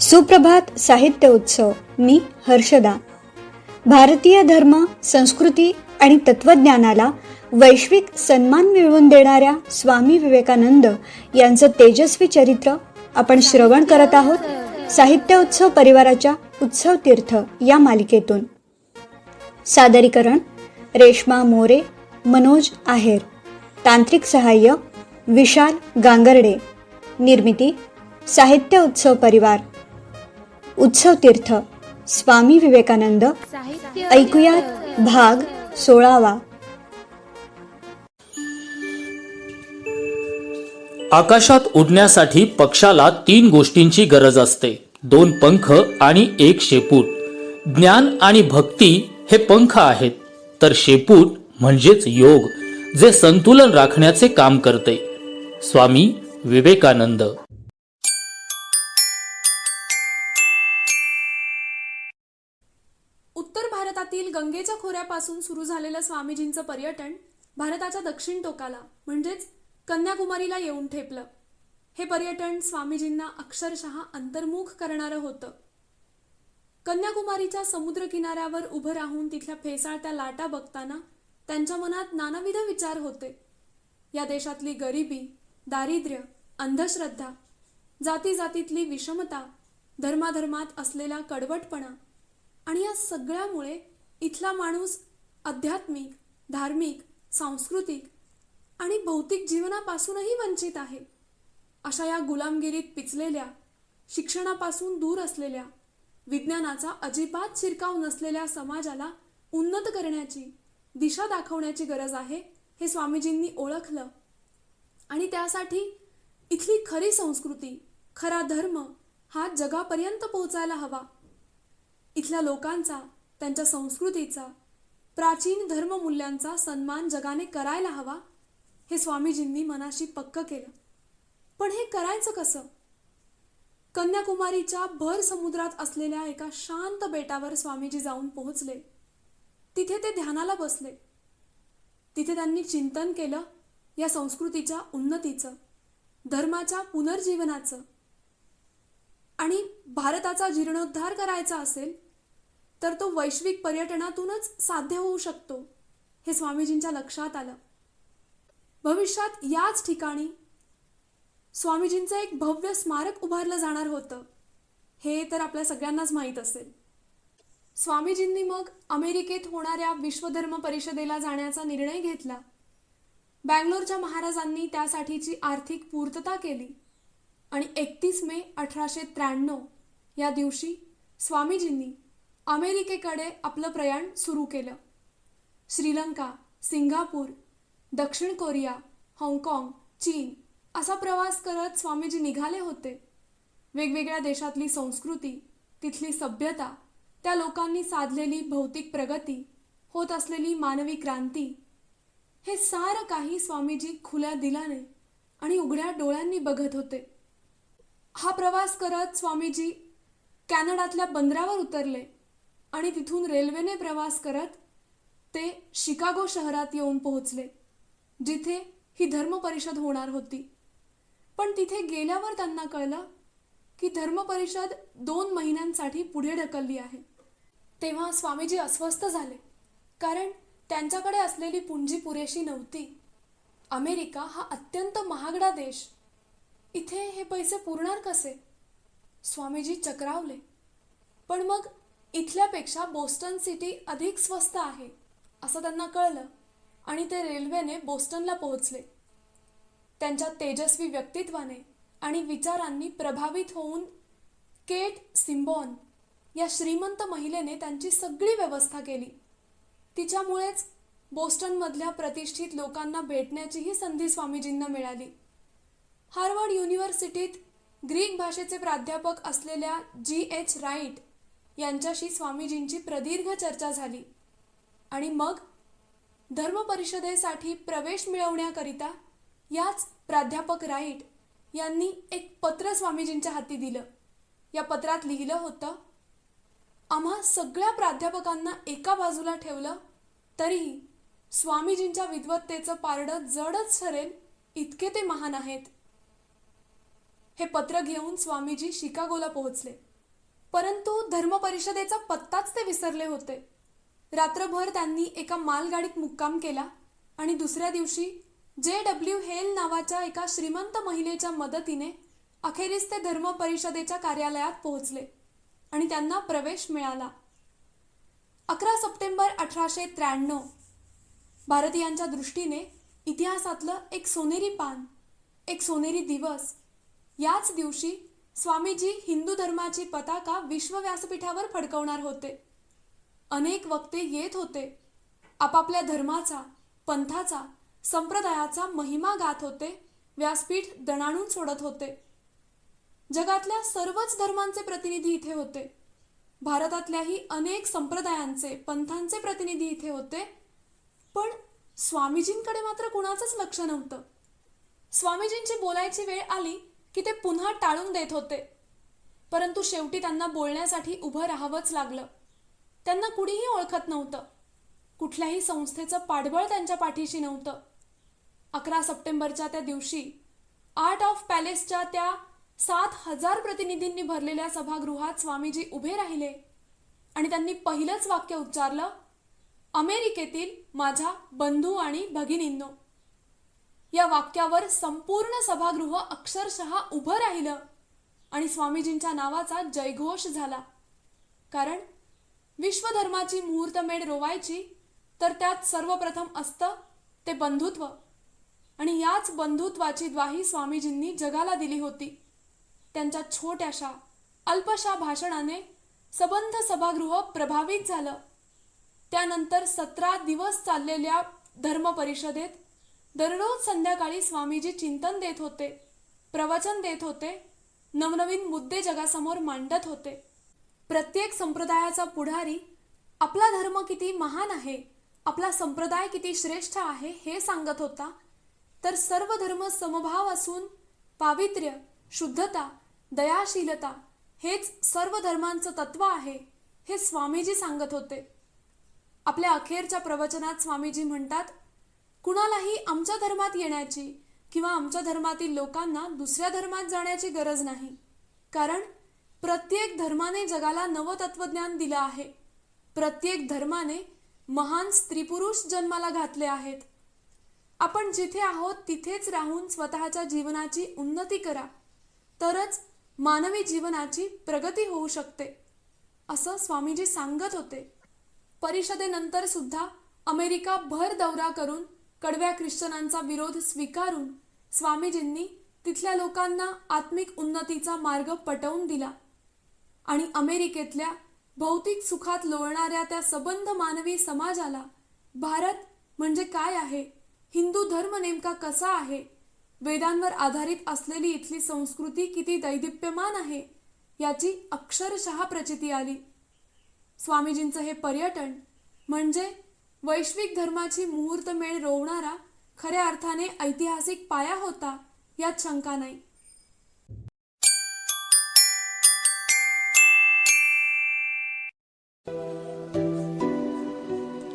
सुप्रभात साहित्य उत्सव. मी हर्षदा. भारतीय धर्म संस्कृती आणि तत्वज्ञानाला वैश्विक सन्मान मिळवून देणाऱ्या स्वामी विवेकानंद यांचं तेजस्वी चरित्र आपण श्रवण करत आहोत साहित्य उत्सव परिवाराच्या उत्सव तीर्थ या मालिकेतून. सादरीकरण रेश्मा मोरे मनोज आहेर. तांत्रिक सहाय्य विशाल गांगर्डे. निर्मिती साहित्य उत्सव परिवार. उत्सव तीर्थ स्वामी विवेकानंद ऐकूयात भाग सोळावा. आकाशात उडण्यासाठी पक्षाला तीन गोष्टींची गरज असते. दोन पंख आणि एक शेपूट. ज्ञान आणि भक्ती हे पंख आहेत. तर शेपूट म्हणजेच योग जे संतुलन राखण्याचे काम करते. स्वामी विवेकानंद. भारतातील गंगेच्या खोऱ्यापासून सुरू झालेलं स्वामीजींचं पर्यटन भारताच्या दक्षिण टोकाला म्हणजेच कन्याकुमारीला येऊन ठेपलं. हे पर्यटन स्वामीजींना अक्षरशः अंतर्मुख करणारं होतं. कन्याकुमारीच्या समुद्र किनाऱ्यावर उभं राहून तिथल्या फेसाळत्या लाटा बघताना त्यांच्या मनात नानाविध विचार होते. या देशातली गरिबी दारिद्र्य अंधश्रद्धा जाती जातीतली विषमता धर्माधर्मात असलेला कडवटपणा आणि या सगळ्यामुळे इथला माणूस आध्यात्मिक धार्मिक सांस्कृतिक आणि भौतिक जीवनापासूनही वंचित आहे. अशा या गुलामगिरीत पिचलेल्या शिक्षणापासून दूर असलेल्या विज्ञानाचा अजिबात शिरकाव नसलेल्या समाजाला उन्नत करण्याची दिशा दाखवण्याची गरज आहे हे स्वामीजींनी ओळखलं. आणि त्यासाठी इथली खरी संस्कृती खरा धर्म हा जगापर्यंत पोहोचायला हवा. इथल्या लोकांचा त्यांच्या संस्कृतीचा प्राचीन धर्ममूल्यांचा सन्मान जगाने करायला हवा हे स्वामीजींनी मनाशी पक्क केलं. पण हे करायचं कसं? कन्याकुमारीच्या भर समुद्रात असलेल्या एका शांत बेटावर स्वामीजी जाऊन पोहोचले. तिथे ते ध्यानाला बसले. तिथे त्यांनी चिंतन केलं या संस्कृतीच्या उन्नतीचं धर्माच्या पुनर्जीवनाचं. आणि भारताचा जीर्णोद्धार करायचा असेल तर तो वैश्विक पर्यटनातूनच साध्य होऊ शकतो हे स्वामीजींच्या लक्षात आलं. भविष्यात याच ठिकाणी स्वामीजींचं एक भव्य स्मारक उभारलं जाणार होतं हे तर आपल्या सगळ्यांनाच माहीत असेल. स्वामीजींनी मग अमेरिकेत होणाऱ्या विश्वधर्म परिषदेला जाण्याचा निर्णय घेतला. बँगलोरच्या महाराजांनी त्यासाठीची आर्थिक पूर्तता केली आणि एकतीस मे अठराशे त्र्याण्णव या दिवशी स्वामीजींनी अमेरिकेकडे आपलं प्रयाण सुरू केलं. श्रीलंका सिंगापूर दक्षिण कोरिया हाँगकाँग चीन असा प्रवास करत स्वामीजी निघाले होते. वेगवेगळ्या देशातली संस्कृती तिथली सभ्यता त्या लोकांनी साधलेली भौतिक प्रगती होत असलेली मानवी क्रांती हे सारं काही स्वामीजी खुल्या दिलाने आणि उघड्या डोळ्यांनी बघत होते. हा प्रवास करत स्वामीजी कॅनडातल्या बंदरावर उतरले. आणि तिथून रेल्वेने प्रवास करत ते शिकागो शहरात येऊन पोहोचले जिथे ही धर्म परिषद होणार होती. पण तिथे गेल्यावर त्यांना कळलं की धर्म परिषद दोन महिन्यांसाठी पुढे ढकलली आहे. तेव्हा स्वामीजी अस्वस्थ झाले कारण त्यांच्याकडे असलेली पुंजी पुरेशी नव्हती. अमेरिका हा अत्यंत महागडा देश. इथे हे पैसे पुरणार कसे? स्वामीजी चक्रावले. पण मग इथल्यापेक्षा बोस्टन सिटी अधिक स्वस्त आहे असं त्यांना कळलं आणि ते रेल्वेने बोस्टनला पोहोचले. त्यांच्या तेजस्वी व्यक्तित्वाने आणि विचारांनी प्रभावित होऊन केट सिम्बॉन या श्रीमंत महिलेने त्यांची सगळी व्यवस्था केली. तिच्यामुळेच बोस्टनमधल्या प्रतिष्ठित लोकांना भेटण्याचीही संधी स्वामीजींना मिळाली. हार्वर्ड युनिव्हर्सिटीत ग्रीक भाषेचे प्राध्यापक असलेल्या जी एच राईट यांच्याशी स्वामीजींची प्रदीर्घ चर्चा झाली. आणि मग धर्म परिषदेसाठी प्रवेश मिळवण्याकरिता याच प्राध्यापक राईट यांनी एक पत्र स्वामीजींच्या हाती दिलं. या पत्रात लिहिलं होतं आम्हा सगळ्या प्राध्यापकांना एका बाजूला ठेवलं तरीही स्वामीजींच्या विद्वत्तेचं पारडं जडच ठरेल इतके ते महान आहेत. हे पत्र घेऊन स्वामीजी शिकागोला पोहोचले. परंतु धर्म परिषदेचा पत्ताच ते विसरले होते. रात्रभर त्यांनी एका मालगाडीत मुक्काम केला आणि दुसऱ्या दिवशी जे डब्ल्यू हेल नावाच्या एका श्रीमंत महिलेच्या मदतीने अखेरीस ते धर्म परिषदेच्या कार्यालयात पोहोचले आणि त्यांना प्रवेश मिळाला. अकरा सप्टेंबर अठराशे त्र्याण्णव. भारतीयांच्या दृष्टीने इतिहासातलं एक सोनेरी पान एक सोनेरी दिवस याच दिवशी स्वामीजी हिंदू धर्माची पताका विश्व व्यासपीठावर फडकवणार होते. अनेक वक्ते येत होते. आपापल्या धर्माचा पंथाचा संप्रदायाचा महिमा गात होते व्यासपीठ दणाणून सोडत होते. जगातल्या सर्वच धर्मांचे प्रतिनिधी इथे होते. भारतातल्याही अनेक संप्रदायांचे पंथांचे प्रतिनिधी इथे होते. पण स्वामीजींकडे मात्र कुणाचंच लक्ष नव्हतं. स्वामीजींची बोलायची वेळ आली की ते पुन्हा टाळून देत होते. परंतु शेवटी त्यांना बोलण्यासाठी उभं राहावंच लागलं. त्यांना कुणीही ओळखत नव्हतं. कुठल्याही संस्थेचं पाठबळ त्यांच्या पाठीशी नव्हतं. अकरा सप्टेंबरच्या त्या दिवशी आर्ट ऑफ पॅलेसच्या त्या सात हजार प्रतिनिधींनी भरलेल्या सभागृहात स्वामीजी उभे राहिले आणि त्यांनी पहिलंच वाक्य उच्चारलं अमेरिकेतील माझ्या बंधू आणि भगिनींनो या वाक्यावर संपूर्ण सभागृह अक्षरशः उभं राहिलं आणि स्वामीजींच्या नावाचा जयघोष झाला. कारण विश्वधर्माची मुहूर्तमेढ रोवायची तर त्यात सर्वप्रथम असतं ते बंधुत्व. आणि याच बंधुत्वाची द्वाही स्वामीजींनी जगाला दिली होती. त्यांच्या छोट्याशा अल्पशा भाषणाने सबंध सभागृह प्रभावित झालं. त्यानंतर सतरा दिवस चाललेल्या धर्म परिषदेत दररोज संध्याकाळी स्वामीजी चिंतन देत होते प्रवचन देत होते नवनवीन मुद्दे जगासमोर मांडत होते. प्रत्येक संप्रदायाचा पुढारी आपला धर्म किती महान आहे आपला संप्रदाय किती श्रेष्ठ आहे हे सांगत होता. तर सर्व धर्म समभाव असून पावित्र्य शुद्धता दयाशीलता हेच सर्व धर्मांचं तत्व आहे हे स्वामीजी सांगत होते. आपल्या अखेरच्या प्रवचनात स्वामीजी म्हणतात कुणालाही आमच्या धर्मात येण्याची किंवा आमच्या धर्मातील लोकांना दुसऱ्या धर्मात जाण्याची गरज नाही. कारण प्रत्येक धर्माने जगाला नवतत्वज्ञान दिलं आहे. प्रत्येक धर्माने महान स्त्रीपुरुष जन्माला घातले आहेत. आपण जिथे आहोत तिथेच राहून स्वतःच्या जीवनाची उन्नती करा. तरच मानवी जीवनाची प्रगती होऊ शकते. असं स्वामीजी सांगत होते. परिषदेनंतर सुद्धा अमेरिका भर दौरा करून कडव्या ख्रिश्चनांचा विरोध स्वीकारून स्वामीजींनी तिथल्या लोकांना आत्मिक उन्नतीचा मार्ग पटवून दिला आणि अमेरिकेतल्या भौतिक सुखात लोळणाऱ्या त्या सबंध मानवी समाजाला भारत म्हणजे काय आहे? हिंदू धर्म नेमका कसा आहे? वेदांवर आधारित असलेली इथली संस्कृती किती दैदिप्यमान आहे? याची अक्षरशः प्रचिती आली. स्वामीजींचं हे पर्यटन म्हणजे वैश्विक धर्माची मुहूर्तमेळ रोवणारा खऱ्या अर्थाने ऐतिहासिक पाया होता यात शंका नाही.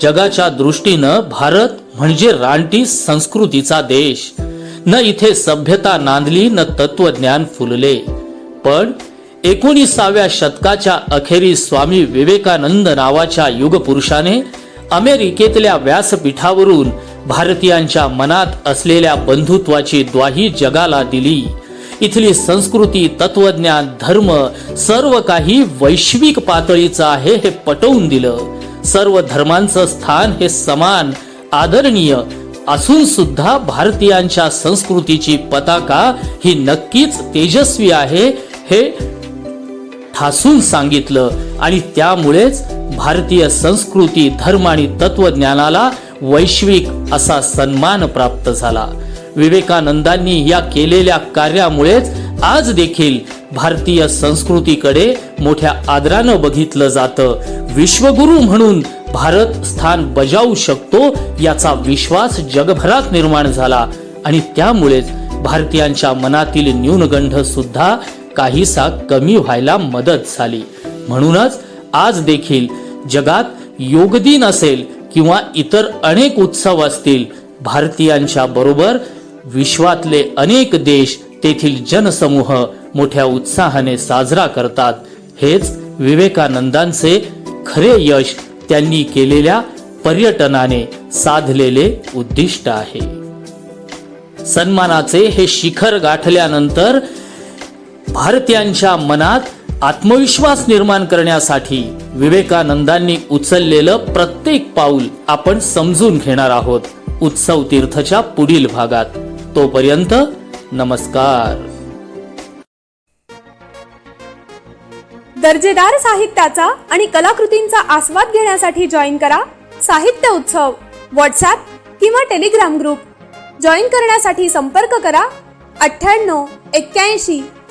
जगाच्या दृष्टीनं भारत म्हणजे रानटी संस्कृतीचा देश. न इथे सभ्यता नांदली न तत्वज्ञान फुलले. पण एकोणीसाव्या शतकाच्या अखेरी स्वामी विवेकानंद नावाच्या युगपुरुषाने अमेरिकेतल्या व्यासपीठावरून भारतीयांच्या मनात असलेल्या बंधुत्वाची द्वाही जगाला दिली. इथली संस्कृती तत्वज्ञान धर्म सर्व काही वैश्विक पातळीचं आहे हे पटवून दिलं. सर्व धर्मांचं स्थान हे समान आदरणीय असून सुद्धा भारतीयांच्या संस्कृतीची पताका ही नक्कीच तेजस्वी आहे हे ठासून सांगितलं आणि त्यामुळेच भारतीय संस्कृती धर्म आणि तत्वज्ञानाला वैश्विक असा सन्मान प्राप्त झाला. विवेकानंदांनी या केलेल्या कार्यामुळेच आज देखील भारतीय संस्कृतीकडे मोठ्या आदरानं बघितलं जातं. विश्वगुरु म्हणून भारत स्थान बजावू शकतो याचा विश्वास जगभरात निर्माण झाला आणि त्यामुळेच भारतीयांच्या मनातील न्यूनगंध सुद्धा काहीसा कमी व्हायला मदत झाली. म्हणूनच आज देखील जगात योग दिन असेल किंवा इतर अनेक उत्सव असतील भारतीयांच्या बरोबर विश्वातले अनेक देश तेथील जनसमूह मोठ्या उत्साहाने साजरा करतात. हेच विवेकानंदांचे खरे यश त्यांनी केलेल्या पर्यटनाने साधलेले उद्दिष्ट आहे. सन्मानाचे हे शिखर गाठल्यानंतर भारतीयांच्या मनात आत्मविश्वास निर्माण करण्यासाठी विवेकानंदांनी उचललेलं प्रत्येक पाऊल आपण समजून घेणार आहोत उत्सव तीर्थच्या पुढील भागात. तोपर्यंत नमस्कार. दर्जेदार साहित्याचा आणि कलाकृतींचा आस्वाद घेण्यासाठी जॉईन करा साहित्य उत्सव व्हॉट्सॲप किंवा टेलिग्राम ग्रुप. जॉईन करण्यासाठी संपर्क करा अठ्ठ्याण्णव एक्क्याऐंशी